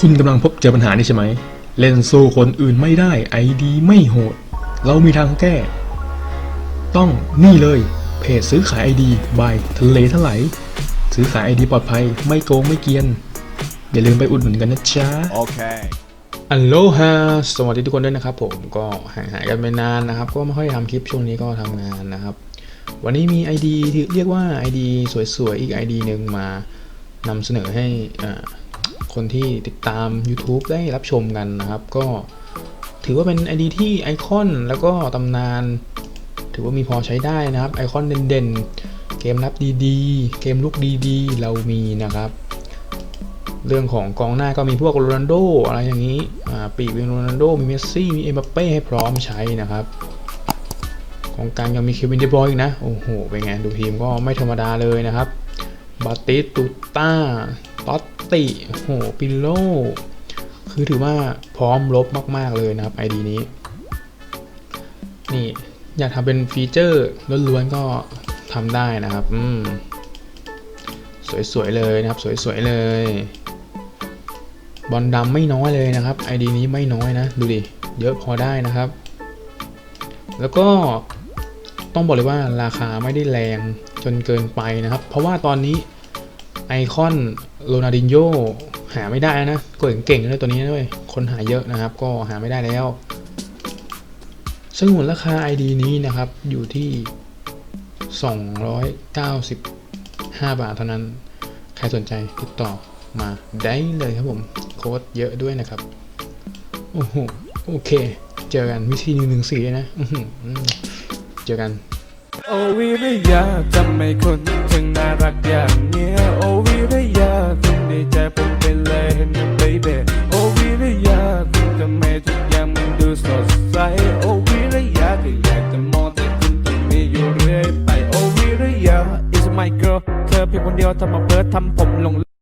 คุณกำลังพบเจอปัญหานี้ใช่ไหม เล่นสู้คนอื่นไม่ได้ไอดีไม่โหด เรามีทางแก้ ต้องนี่เลย เพจซื้อขายไอดีบายทะเลทลายซื้อขายไอดีปลอดภัยไม่โกงไม่เกรียน อย่าลืมไปอุดหนุนกันนะจ๊ะ Okay. อัลโลฮาสวัสดีทุกคนด้วยนะครับผมก็ห่างหายกันไปนานนะครับ ก็ไม่ค่อยทำคลิปช่วงนี้ก็ทำงานนะครับ วันนี้มี ID ที่เรียกว่า ID สวยๆ อีก ID หนึ่งมานำเสนอให้อ่า คนที่ติดตาม YouTube ได้รับชมกันนะครับ ก็ถือว่าเป็น ID ที่ไอคอนแล้วก็ตำนาน ถือว่ามีพอใช้ได้นะครับ ไอคอนเด่นๆ เกมรับดีๆ เกมลุกดีๆ เรามีนะครับ เรื่องของกองหน้าก็มีพวกโรนัลโดอะไรอย่างนี้ปีกเป็นโรนัลโดมีเมสซี่มีเอ็มบัปเป้ให้พร้อมใช้นะครับของกลางยังมีเควินเดบอยน์อีกนะ โอ้โห เป็นไง ดูทีมก็ไม่ธรรมดาเลยนะครับ บาติสตูต้าตอต ติโอ้โหปิโลคือถือว่าพร้อมลบมาก ๆ เลยนะครับ ID นี้ นี่อยากทำเป็นฟีเจอร์ล้วนๆก็ทำได้นะครับ อืม สวย ๆ เลยนะครับ สวย ๆ เลย บอลดำไม่น้อยเลยนะครับ ID นี้ไม่น้อยนะ ดูดิ เยอะพอได้นะครับ แล้วก็ต้องบอกเลยว่าราคาไม่ได้แรงจนเกินไปนะครับ เพราะว่าตอนนี้ ไอคอนโรนัลดินโยหาไม่ได้นะก็เก่งๆเลยตัวนี้ด้วยคนหาเยอะนะครับ ก็หาไม่ได้แล้วสงวนราคา ID นี้นะครับอยู่ที่ 295 บาทเท่านั้น ใครสนใจติดต่อมาได้เลยครับผม โค้ดเยอะด้วยนะครับ โอ้โห โอเค เจอกันวิธีหนึ่งหนึ่งสี่นะเจอกัน โอวิริยาทำไมคนถึงน่ารักอย่างเนี้ย อเรื่อยไปโอวิริยา is my girl เธอเพียงคนเดียวทำมาเพิร์ทำผมหลง